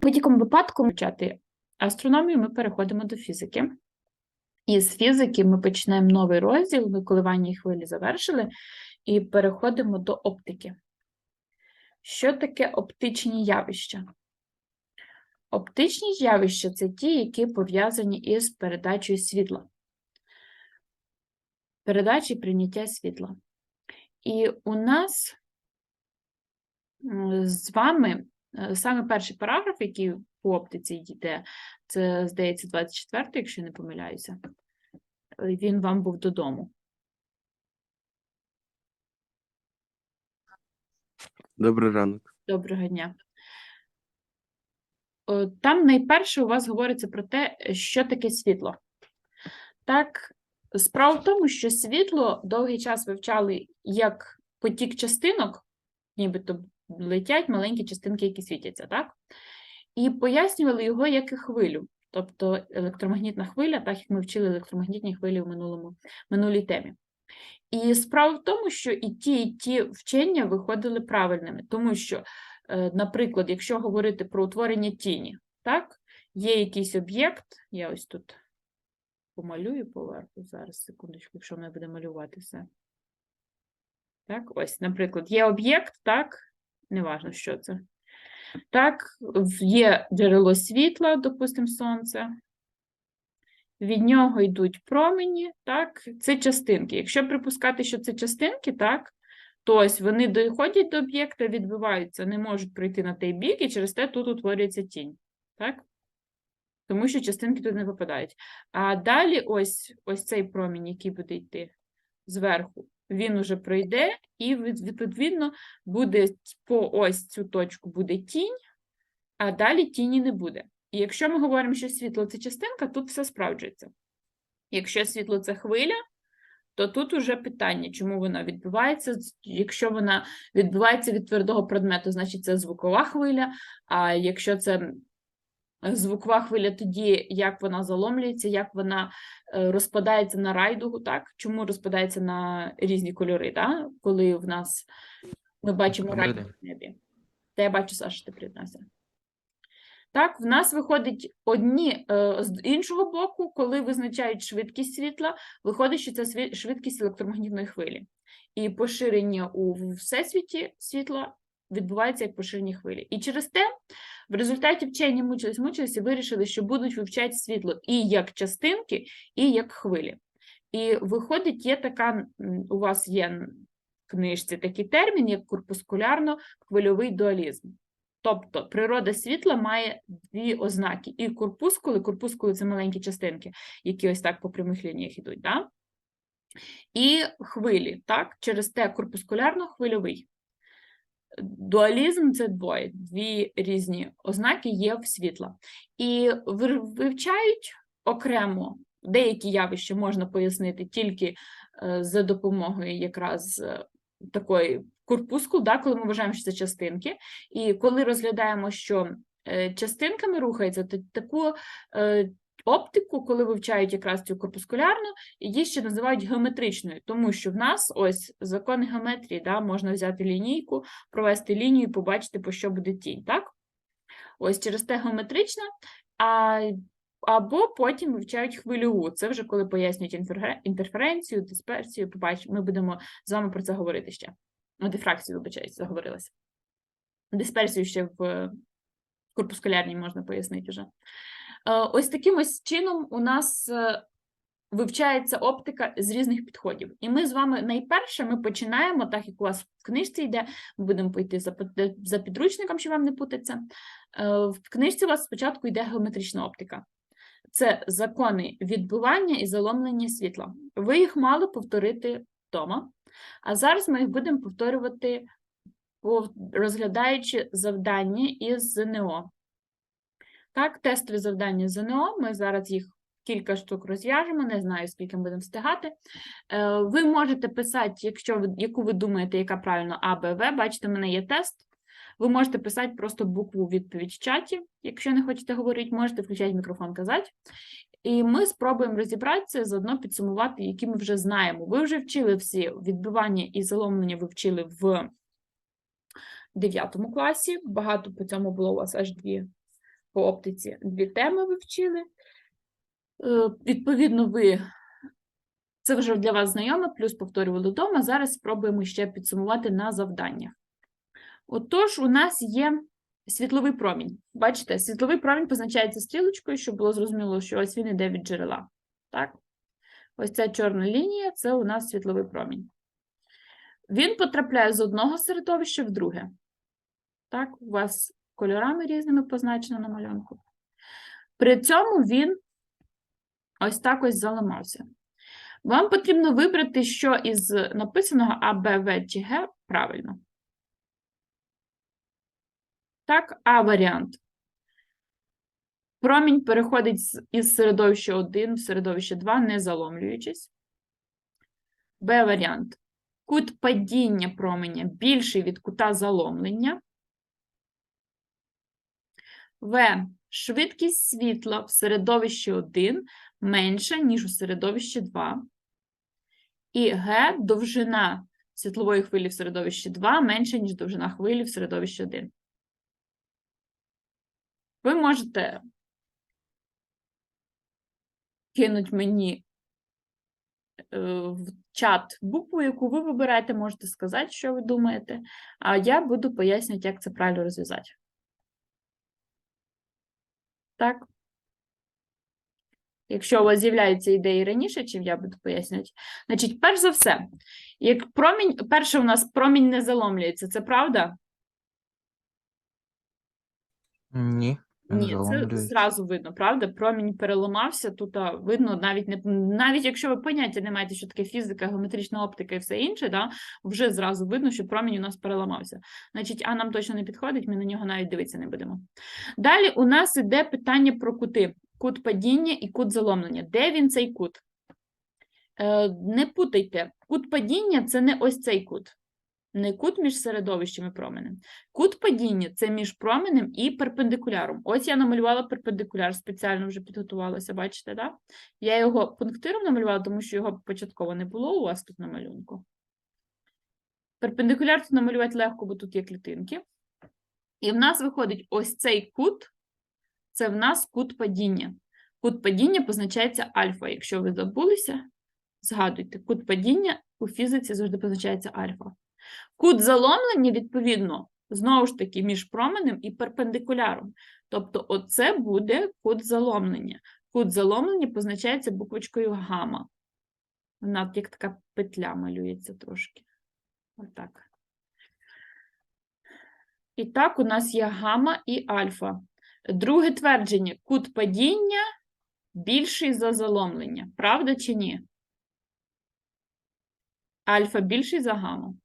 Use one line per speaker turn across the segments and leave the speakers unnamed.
В будь-якому випадку вивчати астрономію, ми переходимо до фізики. І з фізики ми починаємо новий розділ, ми коливання і хвилі завершили, і переходимо до оптики. Що таке оптичні явища? Оптичні явища це ті, які пов'язані із передачею світла. Передачі прийняття світла. І у нас з вами саме перший параграф, який по оптиці йде, це, здається, 24, якщо не помиляюся. Е, Він вам був додому.
Добрий ранок.
Доброго дня. Там найперше у вас говориться про те, що таке світло. Так, справа в тому, що світло довгий час вивчали як потік частинок, нібито летять маленькі частинки, які світяться, так? І пояснювали його як і хвилю, тобто електромагнітна хвиля, так як ми вчили електромагнітні хвилі в минулому, минулій темі. І справа в тому, що і ті, і ті вчення виходили правильними, тому що, е, наприклад, якщо говорити про утворення тіні, так, є якийсь об'єкт, я ось тут помалюю поверху, зараз, секундочку, якщо мене буде малювати все. Так, ось, наприклад, є об'єкт, так, неважно, що це. Так, є джерело світла, допустимо, сонце. Від нього йдуть промені, так, це частинки. Якщо припускати, що це частинки, так, то ось вони доходять до об'єкта, відбиваються, не можуть пройти на той бік, і через те тут утворюється тінь. Так? Тому що частинки тут не попадають. А далі ось, ось цей промінь, який буде йти зверху, він уже пройде, і відповідно буде по ось цю точку буде тінь, а далі тіні не буде. І якщо ми говоримо, що світло це частинка, тут все справджується. Якщо світло це хвиля, то тут уже питання, чому вона відбувається. Якщо вона відбувається від твердого предмету, значить це звукова хвиля. А якщо це звукова хвиля, тоді як вона заломлюється, як вона е, розпадається на райдугу, так? Чому розпадається на різні кольори, так? коли в нас ми бачимо райдугу в небі. Та я бачу, Саша, ти приєднався. Так, в нас виходить одні е, з іншого боку, коли визначають швидкість світла, виходить, що це швидкість електромагнітної хвилі. І поширення у всесвіті світла відбувається як поширення хвилі. І через те в результаті вчені мучились, мучились і вирішили, що будуть вивчати світло і як частинки, і як хвилі. І виходить, є така, у вас є в книжці такий термін, як корпускулярно-хвильовий дуалізм. Тобто природа світла має дві ознаки: і корпускули, корпускули це маленькі частинки, які ось так по прямих лініях йдуть, да? і хвилі, так? через те корпускулярно-хвильовий. Дуалізм це двоє, дві різні ознаки є в світла. І вивчають окремо деякі явища можна пояснити тільки е, за допомогою якраз е, такої корпускул, да, коли ми вважаємо, що це частинки. І коли розглядаємо, що е, частинками рухається, то таку оптику, коли вивчають якраз цю корпускулярну, її ще називають геометричною, тому що в нас ось закони геометрії, да, можна взяти лінійку, провести лінію і побачити, по що буде тінь, так? Ось через те геометрична, а, або потім вивчають хвильову. Це вже коли пояснюють інтерференцію, дисперсію. Побачимо, ми будемо з вами про це говорити ще. Ну, Дифракцію, вибачаюсь, заговорилася. Дисперсію ще в е, корпускулярній можна пояснити вже. Е, Ось таким ось чином у нас е, вивчається оптика з різних підходів. І ми з вами найперше ми починаємо, так як у вас в книжці йде, ми будемо пойти за, підручником, щоб вам не путатися. Е, В книжці у вас спочатку йде геометрична оптика. Це закони відбивання і заломлення світла. Ви їх мали повторити вдома, а зараз ми їх будемо повторювати, розглядаючи завдання із ЗНО. Так, тестові завдання ЗНО. Ми зараз їх кілька штук розв'яжемо, не знаю, скільки ми будемо встигати. Е, Ви можете писати, якщо ви, яку ви думаєте, яка правильно А, Б, В. Бачите, в мене є тест. Ви можете писати просто букву відповідь в чаті, якщо не хочете говорити, можете включати мікрофон, казати. І ми спробуємо розібратися, заодно підсумувати, які ми вже знаємо. Ви вже вчили всі відбивання і заломлення, ви вчили в 9 класі. Багато по цьому було у вас аж дві по оптиці дві теми ви вчили. Е, Відповідно, ви це вже для вас знайоме, плюс повторювали вдома. Зараз спробуємо ще підсумувати на завданнях. Отож, у нас є світловий промінь. Бачите, світловий промінь позначається стрілочкою, щоб було зрозуміло, що ось він іде від джерела. Так? Ось ця чорна лінія це у нас світловий промінь. Він потрапляє з одного середовища в друге. Так, у вас кольорами різними позначено на малюнку. При цьому він ось так ось заламався. Вам потрібно вибрати, що із написаного А, Б, В чи Г правильно. Так, А варіант. Промінь переходить із середовища 1 в середовище 2, не заломлюючись. Б варіант. Кут падіння променя більший від кута заломлення. В. Швидкість світла в середовищі 1 менша, ніж у середовищі 2. І Г. Довжина світлової хвилі в середовищі 2 менша, ніж довжина хвилі в середовищі 1. Ви можете кинуть мені е, в чат букву, яку ви вибираєте, можете сказати, що ви думаєте, а я буду пояснювати, як це правильно розв'язати. Так? Якщо у вас з'являються ідеї раніше, чим я буду пояснювати. Значить, перш за все, як промінь, перше у нас промінь не заломлюється, це правда?
Ні,
Ні, це зразу видно, правда? Промінь переламався, тут видно, навіть не навіть якщо ви поняття не маєте, що таке фізика, геометрична оптика і все інше, да, вже зразу видно, що промінь у нас переламався. Значить, а нам точно не підходить, ми на нього навіть дивитися не будемо. Далі у нас іде питання про кути: кут падіння і кут заломлення. Де він цей кут? Е, не путайте, кут падіння це не ось цей кут. Не кут між середовищем і променем. Кут падіння це між променем і перпендикуляром. Ось я намалювала перпендикуляр, спеціально вже підготувалася, бачите, да? Я його пунктиром намалювала, тому що його початково не було у вас тут на малюнку. Перпендикуляр тут намалювати легко, бо тут є клітинки. І в нас виходить ось цей кут, це в нас кут падіння. Кут падіння позначається альфа. Якщо ви забулися, згадуйте, кут падіння у фізиці завжди позначається альфа. Кут заломлення, відповідно, знову ж таки, між променем і перпендикуляром. Тобто, оце буде кут заломлення. Кут заломлення позначається буквочкою гама. Вона як така петля малюється трошки. Отак. І так, у нас є гама і альфа. Друге твердження: кут падіння більший за заломлення. Правда чи ні? Альфа більший за гаму.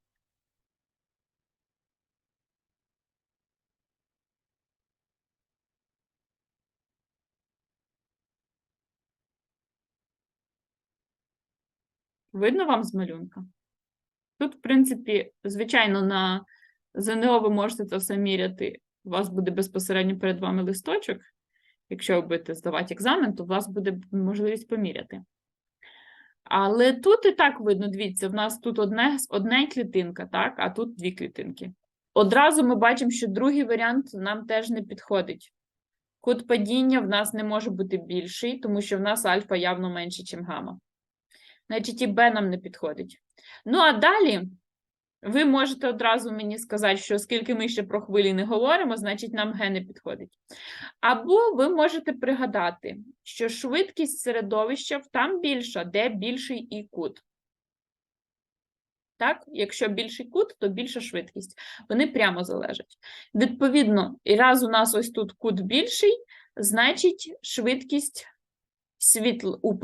Видно вам з малюнка? Тут, в принципі, звичайно, на ЗНО ви можете це все міряти. У вас буде безпосередньо перед вами листочок. Якщо ви будете здавати екзамен, то у вас буде можливість поміряти. Але тут і так видно, дивіться, в нас тут одне, одна клітинка, так, а тут дві клітинки. Одразу ми бачимо, що другий варіант нам теж не підходить. Кут падіння в нас не може бути більший, тому що в нас альфа явно менше, ніж гамма. Значить, і Б нам не підходить. Ну, а далі ви можете одразу мені сказати, що оскільки ми ще про хвилі не говоримо, значить нам Г не підходить. Або ви можете пригадати, що швидкість середовища там більша, де більший і кут. Так, якщо більший кут, то більша швидкість. Вони прямо залежать. Відповідно, і раз у нас ось тут кут більший, значить швидкість світла у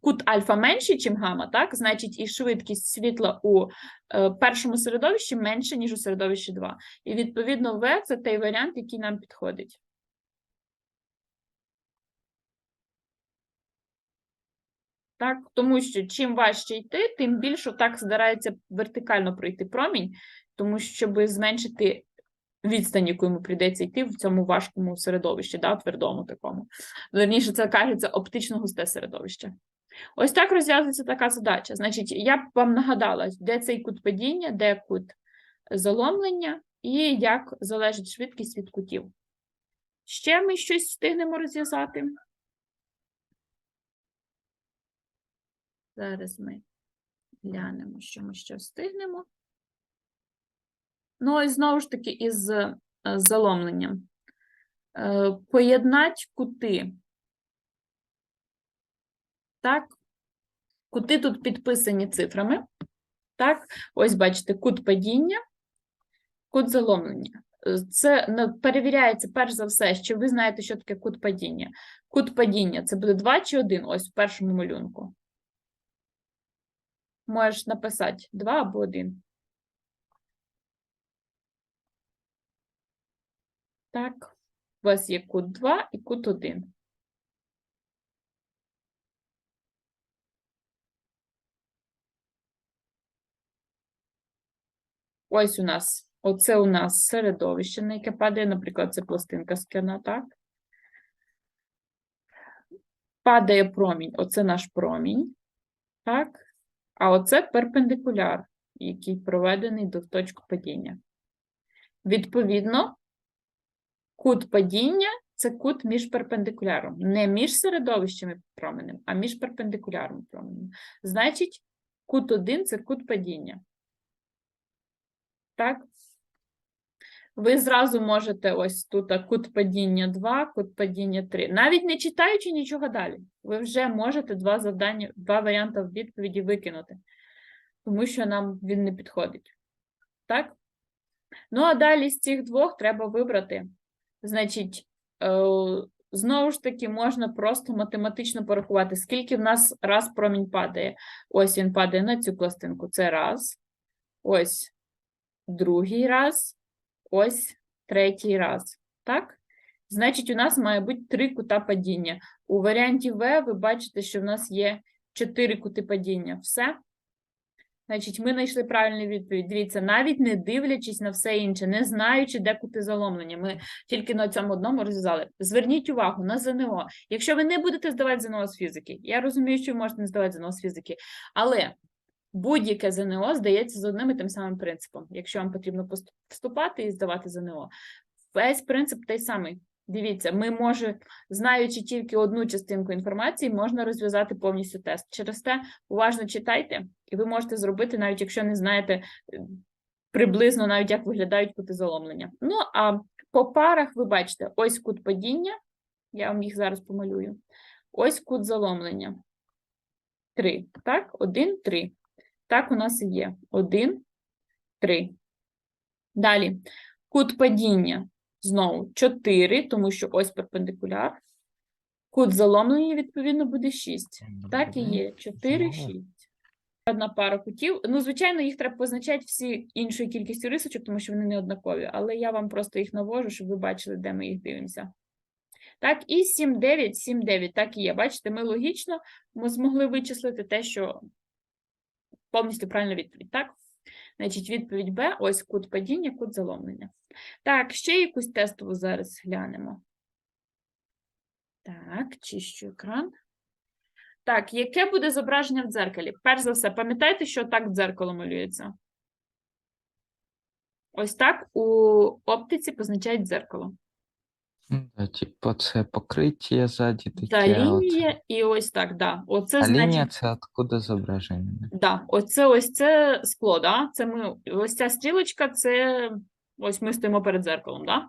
кут альфа менший, ніж гамма, так? Значить, і швидкість світла у е, першому середовищі менше, ніж у середовищі 2. І відповідно В це той варіант, який нам підходить. Так, тому що чим важче йти, тим більше так старається вертикально пройти промінь, тому що щоб зменшити відстань, яку йому прийдеться йти в цьому важкому середовищі, да, твердому такому. Верніше, це кажеться оптично густе середовище. Ось так розв'язується така задача. Значить, я б вам нагадала, де цей кут падіння, де кут заломлення і як залежить швидкість від кутів. Ще ми щось встигнемо розв'язати. Зараз ми глянемо, що ми ще встигнемо. Ну, і знову ж таки, із е, заломленням. Е, Поєднать кути. Так, кути тут підписані цифрами. Так, ось бачите, кут падіння, кут заломлення. Е, Це не- перевіряється перш за все, що ви знаєте, що таке кут падіння. Кут падіння це буде 2 чи 1, ось в першому малюнку. Можеш написати 2 або 1. Так, у вас є кут 2 і кут 1. Ось у нас, оце у нас середовище, на яке падає, наприклад, це пластинка скляна, так? Падає промінь, оце наш промінь, так? А оце перпендикуляр, який проведений до точки падіння. Відповідно, кут падіння це кут між перпендикуляром. Не між середовищем і променем, а між перпендикуляром променем. Значить, кут 1 це кут падіння. Так? Ви зразу можете ось тут кут падіння 2, кут падіння 3. Навіть не читаючи нічого далі. Ви вже можете два завдання, два варіанти відповіді викинути, тому що нам він не підходить. Так? Ну, а далі з цих двох треба вибрати. Значить, е, знову ж таки, можна просто математично порахувати, скільки в нас раз промінь падає. Ось він падає на цю пластинку. Це раз. Ось другий раз, ось третій раз. Так? Значить, у нас має бути три кута падіння. У варіанті В ви бачите, що в нас є чотири кути падіння. Все. Значить, ми знайшли правильну відповідь. Дивіться, навіть не дивлячись на все інше, не знаючи, де кути заломлення. Ми тільки на цьому одному розв'язали. Зверніть увагу на ЗНО. Якщо ви не будете здавати ЗНО з фізики, я розумію, що ви можете не здавати ЗНО з фізики, але будь-яке ЗНО здається з одним і тим самим принципом. Якщо вам потрібно вступати і здавати ЗНО, весь принцип той самий. Дивіться, ми може, знаючи тільки одну частинку інформації, можна розв'язати повністю тест. Через те уважно читайте, і ви можете зробити, навіть якщо не знаєте е, приблизно навіть як виглядають кути заломлення. Ну а по парах ви бачите, ось кут падіння. Я вам їх зараз помалюю. Ось кут заломлення. Три. Так, один, три. Так, у нас і є. Один, три. Далі. Кут падіння. Знову 4, тому що ось перпендикуляр. Кут заломлення, відповідно, буде 6. Так і є. 4, 6. Одна пара кутів. Ну, звичайно, їх треба позначати всі іншою кількістю рисочок, тому що вони не однакові. Але я вам просто їх навожу, щоб ви бачили, де ми їх дивимося. Так, і 7, 9, 7, 9. Так і є. Бачите, ми логічно ми змогли вичислити те, що повністю правильна відповідь, так? Значить, відповідь Б, ось кут падіння, кут заломлення. Так, ще якусь тестову зараз глянемо. Так, чищу екран. Так, яке буде зображення в дзеркалі? Перш за все, пам'ятайте, що так дзеркало малюється? Ось так у оптиці позначають дзеркало.
Да, Типу, це покриття ззаді
Та
таке.
лінія і ось так, да. Оце
А
значить.
лінія це откуда зображення? да?
Да, оце ось це скло, да? Це ми, ось ця стрілочка, це ось ми стоїмо перед дзеркалом, да?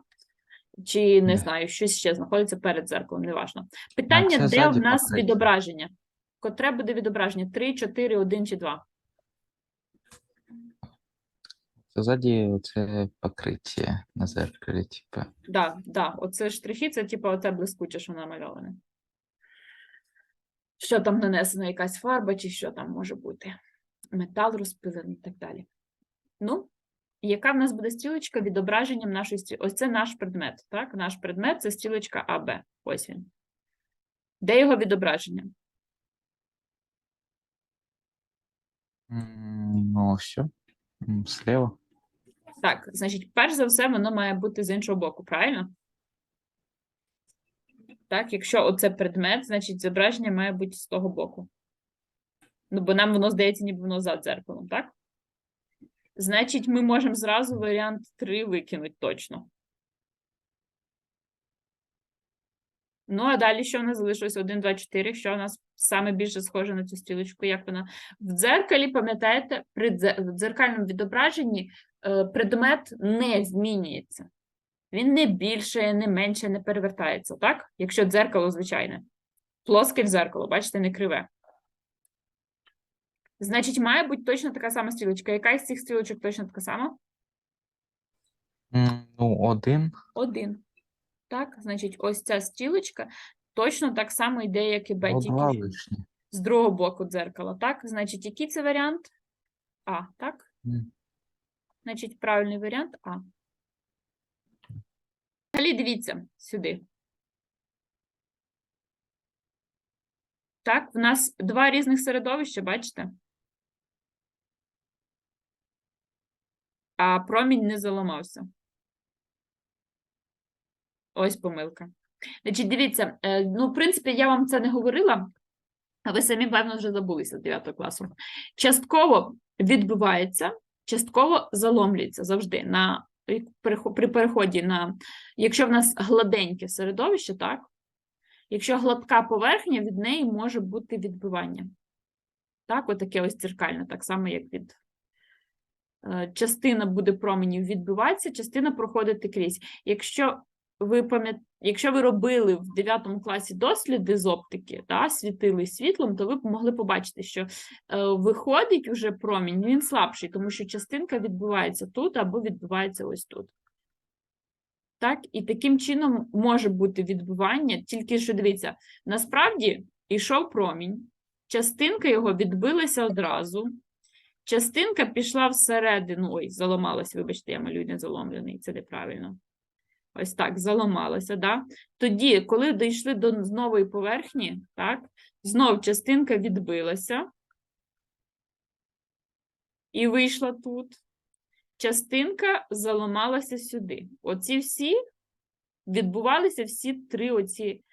Чи не
Да.
знаю, щось ще знаходиться перед дзеркалом, неважно. Питання,
це
де в
ззаді
нас
покриття.
відображення? Котре буде відображення? 3, 4, 1 чи 2?
Це ззаді це покриття на зеркалі, типу.
Да, да, оце штрихи, це типу оце блискуче, що намальоване. Що там нанесено, якась фарба, чи що там може бути? Метал розпилений і так далі. Ну, яка в нас буде стрілочка відображенням нашої стрілочки? Ось це наш предмет, так? Наш предмет це стрілочка АБ. Ось він. Де його відображення?
Ну, все. Слева.
Так, значить, перш за все, воно має бути з іншого боку, правильно? Так, якщо оце предмет, значить зображення має бути з того боку. Ну, бо нам воно здається, ніби воно за дзеркалом, так? Значить, ми можемо зразу варіант 3 викинути точно. Ну, а далі що в нас залишилось? 1, 2, 4. Що у нас саме більше схоже на цю стрілочку? Як вона? В дзеркалі, пам'ятаєте, при дзеркальному відображенні предмет не змінюється. Він не більше, не менше, не перевертається, так? Якщо дзеркало звичайне. Плоске дзеркало, бачите, не криве. Значить, має бути точно така сама стрілочка. Яка із цих стрілочок точно така сама?
Ну, один.
Один. Так, значить, ось ця стрілочка точно так само йде, як і Б,
Ну,
тільки з другого боку дзеркала. Так, значить, який це варіант? А, так? Значить, правильний варіант А. Далі дивіться сюди. Так, в нас два різних середовища, бачите? А промінь не заламався. Ось помилка. Значить, дивіться, е, ну, в принципі, я вам це не говорила, а ви самі, певно, вже забулися з 9 класу. Частково відбувається, частково заломлюється завжди на при переході на, якщо в нас гладеньке середовище, так? Якщо гладка поверхня, від неї може бути відбивання. Так, отаке ось дзеркальне, так само, як від е, частина буде променів відбиватися, частина проходити крізь. Якщо ви пам'ят... Якщо ви робили в 9 класі досліди з оптики, да, світили світлом, то ви могли побачити, що е, виходить уже промінь, він слабший, тому що частинка відбувається тут або відбувається ось тут. Так, і таким чином може бути відбивання, тільки що дивіться, насправді йшов промінь, частинка його відбилася одразу, частинка пішла всередину, ой, заламалася, вибачте, я малюю не заломлений, це неправильно. Ось так, заламалася, да? Тоді, коли дійшли до нової поверхні, так, знов частинка відбилася і вийшла тут. Частинка заламалася сюди. Оці всі відбувалися всі три оці,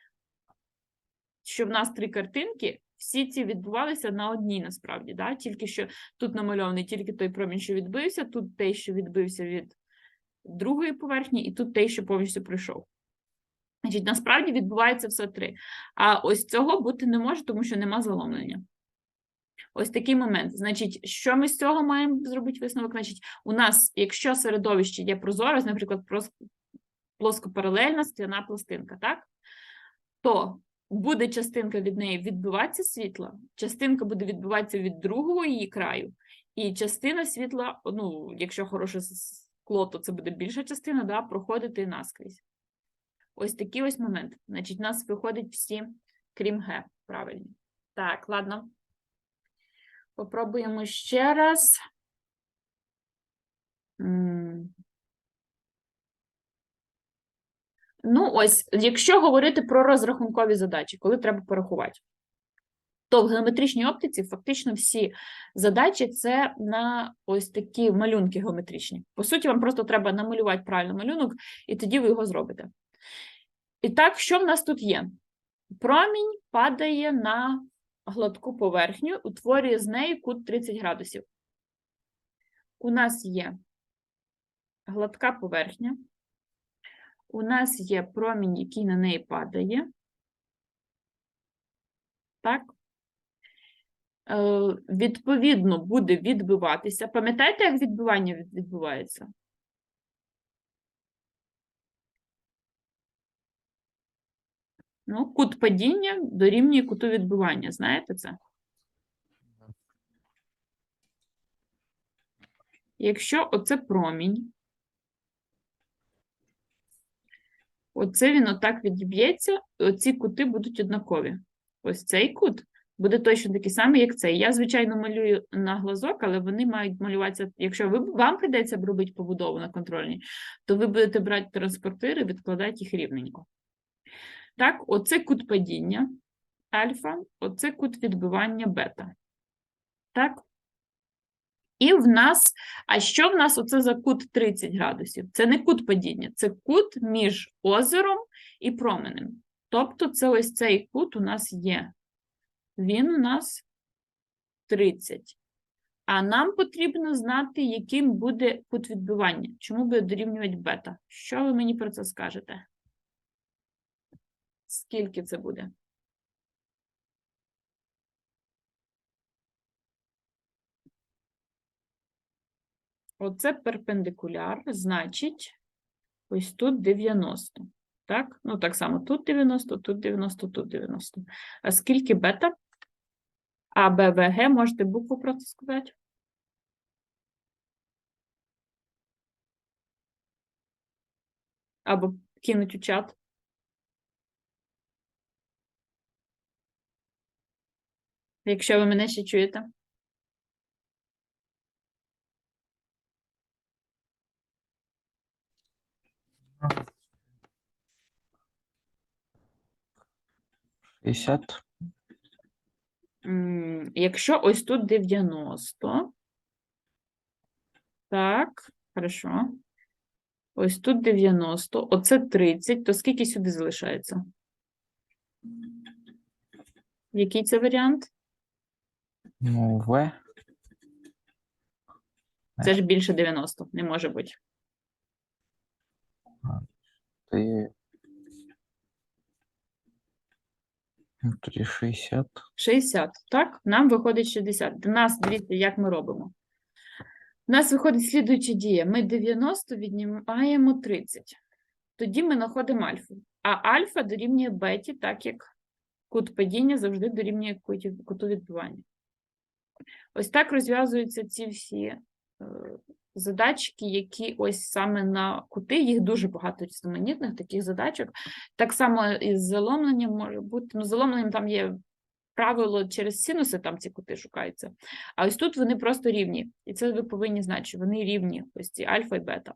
що в нас три картинки, всі ці відбувалися на одній насправді. Да? Тільки що тут намальований тільки той промінь, що відбився, тут той, що відбився від другої поверхні, і тут той, що повністю пройшов. Значить, насправді відбувається все три. А ось цього бути не може, тому що нема заломлення. Ось такий момент. Значить, що ми з цього маємо зробити висновок? Значить, у нас, якщо середовище є прозоре, наприклад, плоскопаралельна скляна пластинка, так? То буде частинка від неї відбиватися світла, частинка буде відбиватися від другого її краю, і частина світла, ну, якщо хороше то це буде більша частина, да, проходити наскрізь. Ось такий ось момент. Значить, у нас виходить всі, крім Г, правильні. Так, ладно. Попробуємо ще раз. Ну, ось, якщо говорити про розрахункові задачі, коли треба порахувати, то в геометричній оптиці фактично всі задачі це на ось такі малюнки геометричні. По суті, вам просто треба намалювати правильно малюнок, і тоді ви його зробите. І так, що в нас тут є? Промінь падає на гладку поверхню, утворює з неї кут 30 градусів. У нас є гладка поверхня, у нас є промінь, який на неї падає. Так. Е, відповідно, буде відбиватися. Пам'ятаєте, як відбивання відбувається? Ну, кут падіння дорівнює куту відбивання. Знаєте це? Якщо оце промінь, оце він отак відіб'ється, оці кути будуть однакові. Ось цей кут буде точно такий самий, як цей. Я, звичайно, малюю на глазок, але вони мають малюватися. Якщо ви, вам прийдеться робити побудову на контрольній, то ви будете брати транспортири і відкладати їх рівненько. Так, оце кут падіння альфа, оце кут відбивання бета. Так? І в нас, а що в нас оце за кут 30 градусів? Це не кут падіння, це кут між озером і променем. Тобто це ось цей кут у нас є. Він у нас 30. А нам потрібно знати, яким буде кут відбивання. Чому буде дорівнювати бета? Що ви мені про це скажете? скільки це буде? Оце перпендикуляр, значить, ось тут 90. Так? Ну, так само тут 90, тут 90, тут 90. А скільки бета? А, Б, В, Г, можете букву просто сказати? Або кинуть у чат. Якщо ви мене ще чуєте.
Шістдесят.
М, Якщо ось тут 90. Так, хорошо. Ось тут 90. Оце 30. То скільки сюди залишається? Який це варіант?
Ну, В.
Це ж більше 90, не може бути.
Ти... Ну, Тоді 60.
60, так? Нам виходить 60. До нас, дивіться, як ми робимо. У нас виходить слідуюча дія. Ми 90 віднімаємо 30. Тоді ми знаходимо альфу. А альфа дорівнює беті, так як кут падіння завжди дорівнює куту відбивання. Ось так розв'язуються ці всі е, задачки, які ось саме на кути, їх дуже багато різноманітних таких задачок. Так само і з заломленням може бути. Ну, заломленням там є правило через синуси, там ці кути шукаються. А ось тут вони просто рівні. І це ви повинні знати, що вони рівні, ось ці альфа і бета.